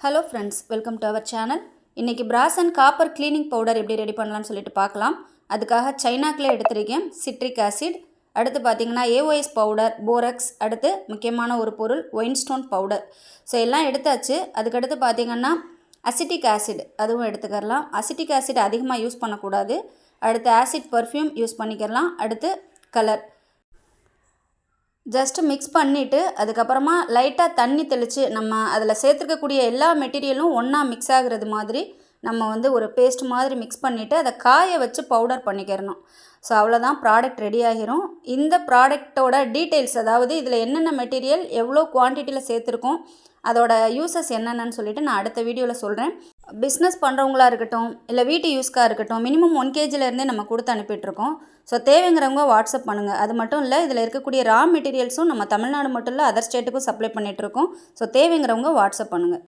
Hello friends welcome to our channel இன்றைக்கி brass and copper cleaning powder எப்படி ready பண்ணலாம்னு சொல்லிட்டு பார்க்கலாம். அதுக்காக சைனாக்கில் எடுத்திருக்கேன் சிட்ரிக் ஆசிட் அடுத்து பார்த்தீங்கன்னா ஏஓஎஸ் பவுடர் போரக்ஸ் அடுத்து முக்கியமான ஒரு பொருள் ஒயின்ஸ்டோன் பவுடர் ஸோ எல்லாம் எடுத்தாச்சு. அதுக்கடுத்து பார்த்தீங்கன்னா அசிட்டிக் ஆசிட் அதுவும் எடுத்துக்கலாம் அசிட்டிக் ஆசிட் அதிகமாக யூஸ் பண்ணக்கூடாது. அடுத்து ஆசிட் பர்ஃப்யூம் யூஸ் பண்ணிக்கலாம் அடுத்து கலர் ஜஸ்ட்டு மிக்ஸ் பண்ணிவிட்டு அதுக்கப்புறமா லைட்டாக தண்ணி தெளித்து நம்ம அதில் சேர்த்துருக்கக்கூடிய எல்லா மெட்டீரியலும் ஒன்றா மிக்ஸ் ஆகுறது மாதிரி நம்ம வந்து ஒரு பேஸ்ட் மாதிரி மிக்ஸ் பண்ணிவிட்டு அதை காய வச்சு பவுடர் பண்ணிக்கிறணும். ஸோ அவ்வளோதான் ப்ராடக்ட் ரெடி ஆகிரும். இந்த ப்ராடக்டோட டீட்டெயில்ஸ் அதாவது இதில் என்னென்ன மெட்டீரியல் எவ்வளோ குவான்டிட்டியில் சேர்த்துருக்கோம் அதோட யூசஸ் என்னென்னு சொல்லிவிட்டு நான் அடுத்த வீடியோவில் சொல்கிறேன் பிஸ்னஸ் பண்ணுறவங்களா இருக்கட்டும் இல்லை வீட்டு யூஸ்க்காக இருக்கட்டும் மினிமம் ஒன் கேஜிலேருந்தே நம்ம கொடுத்து அனுப்பிட்டுருக்கோம். ஸோ தேவைங்கிறவங்க வாட்ஸ்அப் பண்ணுங்கள் அது மட்டும் இல்லை இதில் இருக்கக்கூடிய ரா மெட்டீரியல்ஸும் நம்ம தமிழ்நாடு மட்டும் இல்லை அதர் ஸ்டேட்டுக்கும் சப்ளை பண்ணிகிட்ருக்கோம் ஸோ தேவைங்கிறவங்க வாட்ஸ்அப் பண்ணுங்கள்